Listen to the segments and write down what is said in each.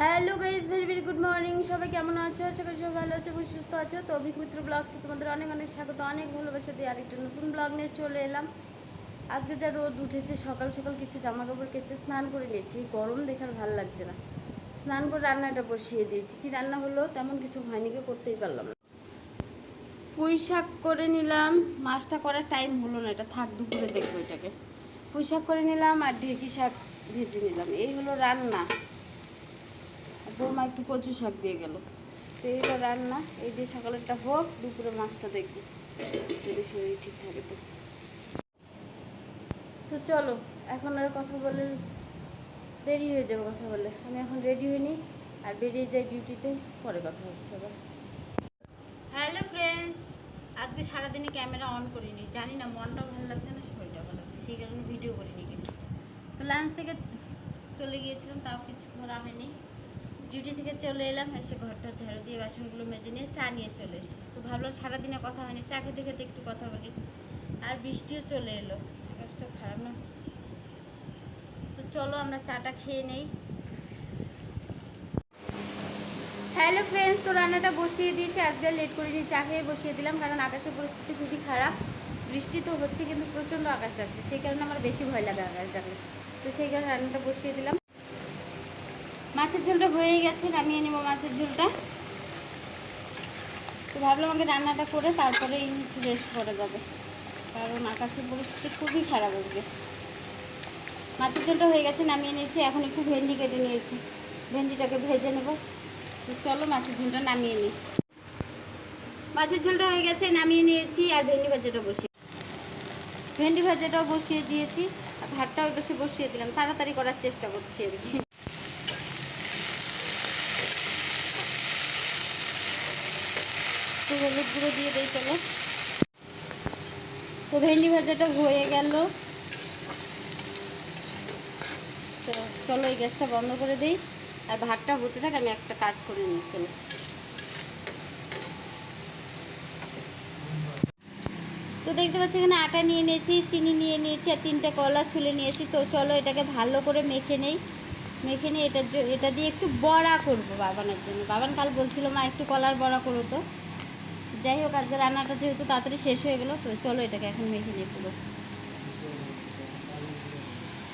Hello guys very very good morning সবাই কেমন আছো? আশা করি সবাই ভালো আছে এবং সুস্থ আছো। তো অভিক মিত্র ব্লগসে তোমাদের অনেক অনেক স্বাগত, অনেক ভালোবাসা দিয়ে আরেকটা নতুন ব্লগ নিয়ে চলে এলাম। আজকে যা রোদ উঠেছে, সকাল সকাল কিছু জামা কাপড় কেচে স্নান করে নিয়েছি। গরম দেখার ভালো লাগছে না। স্নান করে রান্নাটা বসিয়ে দিয়েছি। কি রান্না হলো তেমন কিছু হয়নি কি করতেই পারলাম না। পুঁই শাক করে নিলাম। মাছটা করার টাইম হলো না, এটা থাক, দুপুরে দেখব এটাকে। পুঁই শাক করে নিলাম আর ঢেঁকি শাক ভেজে নিলাম। এই হলো রান্না। বৌমা একটু কচু শাক দিয়ে গেল। তো এই হলো রান্না, এই দিয়ে সকালেরটা হোক দুপুরে মাছটা দেখব। যদি শরীর ঠিক থাকে তো। তো চলো, এখন আর কথা বলে দেরি হয়ে যাবে কথা বলে। আমি এখন রেডি হইনি, আর বেরিয়ে যাই ডিউটিতে পরে কথা হচ্ছে আবার। হ্যালো ফ্রেন্ডস আজকে সারাদিনে ক্যামেরা অন করিনি। জানি না মনটাও ভালো লাগছে না, শরীরটা ভালো লাগছে সেই কারণে ভিডিও করিনি। কিন্তু তো লাঞ্চ থেকে চলে গিয়েছিলাম, তাও কিছু করা হয়নি। ডিউটি থেকে চলে এলাম, এসে ঘরটা ঝাড়ু দিয়ে বাসনগুলো মেজে নিয়ে চা নিয়ে চলে এসে তো ভাবলাম সারাদিনে কথা হয়নি, চা খেতে খেতে একটু কথা বলি। আর বৃষ্টিও চলে এলো, আকাশটা খারাপ না। তো চলো আমরা চাটা খেয়ে নেই। হ্যালো ফ্রেন্ডস, তো রান্নাটা বসিয়ে দিয়েছি, আজকে লেট করিনি, চা খেয়ে বসিয়ে দিলাম, কারণ আকাশের পরিস্থিতি খুবই খারাপ। বৃষ্টি তো হচ্ছে, কিন্তু প্রচণ্ড আকাশ ডাকছে, সেই কারণে আমার বেশি ভয় লাগে আকাশ ডাকলে। তো সেই কারণে রান্নাটা বসিয়ে দিলাম। মাছের ঝোলটা হয়ে গেছে, নামিয়ে নেব মাছের ঝোলটা। তো ভাবলাম আগে রান্নাটা করে তারপরে একটু রেস্ট করা যাবে। কারণ আকাশের পরিস্থিতি খুবই খারাপ আজকে। মাছের ঝোলটা হয়ে গেছে, নামিয়ে নিয়েছি, এখন একটু ভেন্ডি কেটে নিয়েছি। ভেন্ডিটাকে ভেজে নেব। তো চলো মাছের ঝোলটা নামিয়ে নিই। মাছের ঝোলটা হয়ে গেছে, নামিয়ে নিয়েছি, আর ভেন্ডি ভাজাটা বসিয়ে ভেন্ডি ভাজাটাও বসিয়ে দিয়েছি। আর ভাতটাও বসে বসিয়ে দিলাম। তাড়াতাড়ি করার চেষ্টা করছি আর কি একটু গুঁড়ো দিয়ে দিই চলো। তো ভেন্ডি ভাজাটা হয়ে গেল। তো চলো এই গ্যাসটা বন্ধ করে দিই। আর ভাতটা হতে থাকে, আমি একটা কাজ করে নিই, চলো। তো দেখতে পাচ্ছি, এখানে আটা নিয়ে নিয়েছি, চিনি নিয়ে নিয়েছি, আর তিনটে কলা ছুলে নিয়েছি। তো চলো এটাকে ভালো করে মেখে নেই। মেখে নিয়ে এটার এটা দিয়ে একটু বড়া করব বাবানের জন্য। বাবান কাল বলছিল, মা, একটু কলার বড়া করো তো। যাই হোক, আজকে রান্নাটা যেহেতু তাড়াতাড়ি শেষ হয়ে গেলো, তো চলো এটাকে এখন মেখে নিই পুরো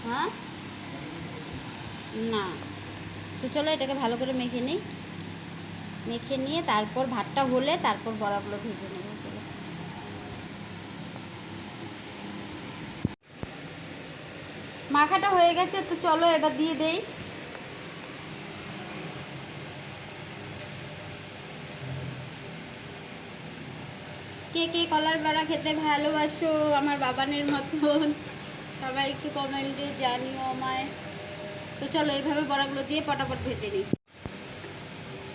হ্যাঁ? না। তো চলো এটাকে ভালো করে মেখে নিই। মেখে নিয়ে তারপর ভাতটা হলে তারপর বড়াগুলো ভেজে নেব মাখাটা হয়ে গেছে, তো চলো এবার দিয়ে দেই। কে কে কলার বড়া খেতে ভালোবাসো আমার বাবানের মতন? সবাই একটু কমেন্টে জানিও আমায়। তো চলো এইভাবে বড়াগুলো দিয়ে পটাপট ভেজে নিই।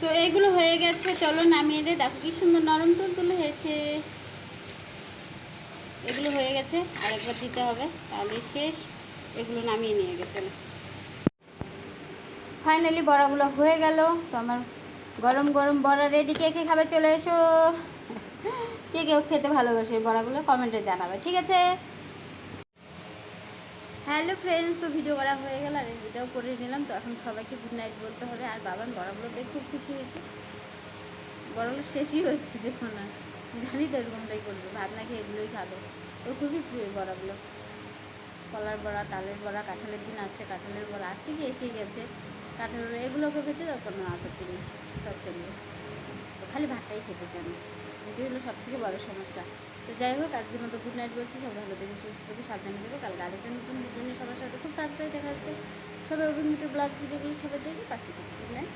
তো এইগুলো হয়ে গেছে, চলো নামিয়ে দে দেখো কি সুন্দর নরম তুলতুলে হয়েছে। এগুলো হয়ে গেছে আর একবার দিতে হবে, তাহলে শেষ। এগুলো নামিয়ে নিয়ে গেছে, চলো। ফাইনালি বড়াগুলো হয়ে গেল। তো আমার গরম গরম বড়া রেডি কে কে খাবে চলে এসো। কে কেউ খেতে ভালোবাসে বড়াগুলো কমেন্টে জানাবে, ঠিক আছে? হ্যালো ফ্রেন্ডস তো ভিডিও করা হয়ে গেল, আর এটাও করে নিলাম, তো এখন সবাইকে গুড নাইট বলতে হবে, আর বাবান বড়াগুলো দেখে খুব খুশি হয়েছে। বড়গুলো শেষই হয়ে গেছে মনে জানি তো এরকমটাই করবে, ভাত নাকি এগুলোই খাবে। ওর খুবই প্রিয় বড়াগুলো। কলার বড়া, তালের বড়া, কাঁঠালের দিন আসছে, কাঁঠালের বড়া আসে কি এসে গেছে। কাঁঠালের এগুলোকে ভেজে তো কোনো আপত্তি নেই, সব খেলবে তো খালি ভাতটাই খেতে চান না। এটাই হলো সব থেকে বড়ো সমস্যা। তো যাই হোক, আজকের মতো গুড নাইট বলছি। সব ভালো থেকে, সুস্থ থেকে, সাবধানে থেকে। কালকে আরেকটা নতুন ভিডিও নিয়ে সবার সাথে খুব তাড়াতাড়ি দেখা হচ্ছে। সবাই অভিনীত ব্লগস ভিডিওগুলো সবাই দেখে, পাশে থেকে। Good night